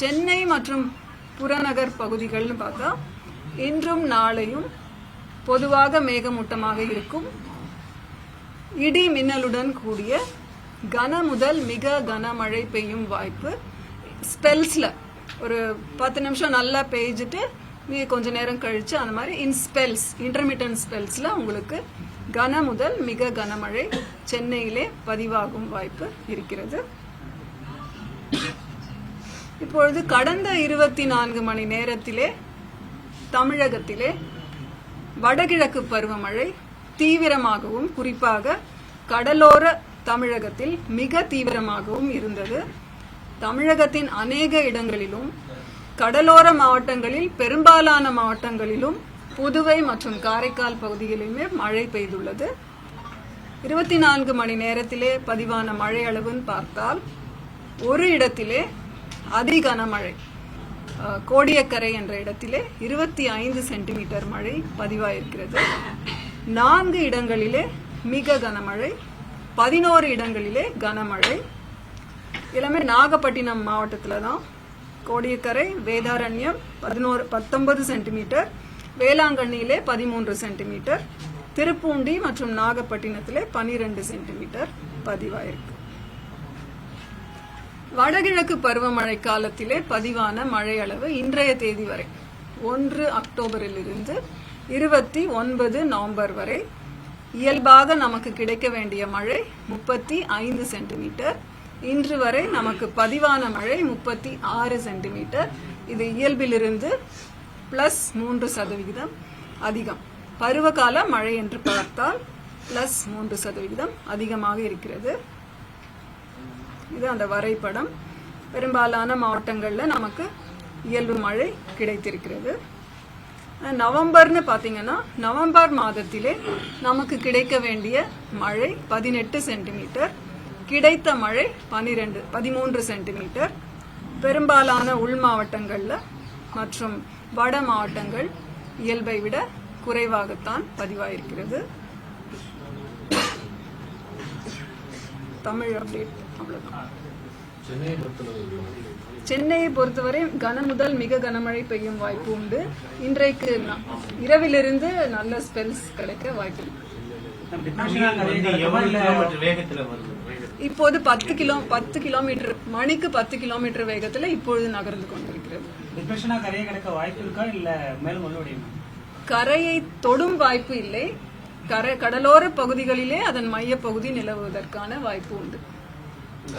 சென்னை மற்றும் புறநகர் பகுதிகள்னு பார்த்தா இன்றும் நாளையும் பொதுவாக மேகமூட்டமாக இருக்கும். இடி மின்னலுடன் கூடிய கன முதல் மிக கனமழை பெய்யும் வாய்ப்பு. ஸ்பெல்ஸ்ல ஒரு பத்து நிமிஷம் நல்லா பெய்ஞ்சிட்டு நீ கொஞ்ச நேரம் கழிச்சு அந்த மாதிரி இன் ஸ்பெல்ஸ் இன்டர்மீடியன்ட் ஸ்பெல்ஸ்ல உங்களுக்கு கன முதல் மிக கனமழை சென்னையிலே பதிவாகும் வாய்ப்பு இருக்கிறது. இப்பொழுது கடந்த இருபத்தி நான்கு மணி நேரத்திலே தமிழகத்திலே வடகிழக்கு பருவமழை தீவிரமாகவும் குறிப்பாக கடலோர தமிழகத்தில் மிக தீவிரமாகவும் இருந்தது. தமிழகத்தின் அநேக இடங்களிலும் கடலோர மாவட்டங்களில் பெரும்பாலான மாவட்டங்களிலும் புதுவை மற்றும் காரைக்கால் பகுதிகளிலுமே மழை பெய்துள்ளது. இருபத்தி நான்கு மணி நேரத்திலே பதிவான மழை அளவுன்னு பார்த்தால் ஒரு இடத்திலே அதி கனமழை கோடியக்கரை என்ற இடத்திலே இருபத்தி ஐந்து சென்டிமீட்டர் மழை பதிவாயிருக்கிறது. நான்கு இடங்களிலே மிக கனமழை பதினோரு இடங்களிலே கனமழை. எல்லாமே நாகப்பட்டினம் மாவட்டத்தில் தான். கோடியக்கரை வேதாரண்யம் பதினோரு பத்தொன்பது சென்டிமீட்டர் வேளாங்கண்ணியிலே பதிமூன்று சென்டிமீட்டர் திருப்பூண்டி மற்றும் நாகப்பட்டினத்திலே பனிரெண்டு சென்டிமீட்டர் பதிவாயிருக்கு. வடகிழக்கு பருவமழை காலத்திலே பதிவான மழை அளவு இன்றைய தேதி வரை ஒன்று அக்டோபரில் இருந்து இருபத்தி ஒன்பது நவம்பர் வரை. இயல்பாக நமக்கு கிடைக்க வேண்டிய மழை முப்பத்தி ஐந்து சென்டிமீட்டர். இன்று வரை நமக்கு பதிவான மழை முப்பத்தி ஆறு சென்டிமீட்டர். இது இயல்பிலிருந்து பிளஸ் மூன்று சதவிகிதம் அதிகம். பருவகால மழை என்று பார்த்தால் பிளஸ் மூன்று சதவிகிதம் அதிகமாக இருக்கிறது. இது அந்த வரைபடம். பெரும்பாலான மாவட்டங்களில் நமக்கு இயல்பு மழை கிடைத்திருக்கிறது. நவம்பர்னு பார்த்தீங்கன்னா நவம்பர் மாதத்திலே நமக்கு கிடைக்க வேண்டிய மழை பதினெட்டு சென்டிமீட்டர் கிடைத்த மழை பனிரெண்டு பதிமூன்று சென்டிமீட்டர். பெரும்பாலான உள் மாவட்டங்களில் மற்றும் வட மாவட்டங்கள் இயல்பை விட குறைவாகத்தான் பதிவாயிருக்கிறது. தமிழ் அப்டேட் சென்னையை பொறுத்தவரை கன முதல் மிக கனமழை பெய்யும் வாய்ப்பு உண்டு. இன்றைக்கு இரவிலிருந்து நல்ல ஸ்பெல்ஸ் கிடைக்க வாய்ப்பு இப்போது பத்து கிலோ பத்து கிலோமீட்டர் மணிக்கு பத்து கிலோமீட்டர் வேகத்துல இப்பொழுது நகர்ந்து கொண்டிருக்கிறது. டிப்ரெஷனா கரையை கிடக்க வாய்ப்பு இருக்கா இல்ல மேலும் மறுபடியும் கரையை தொடும் வாய்ப்பு இல்லை. கரை கடலோர பகுதிகளிலே அதன் மையப்பகுதி நிலவுவதற்கான வாய்ப்பு உண்டு.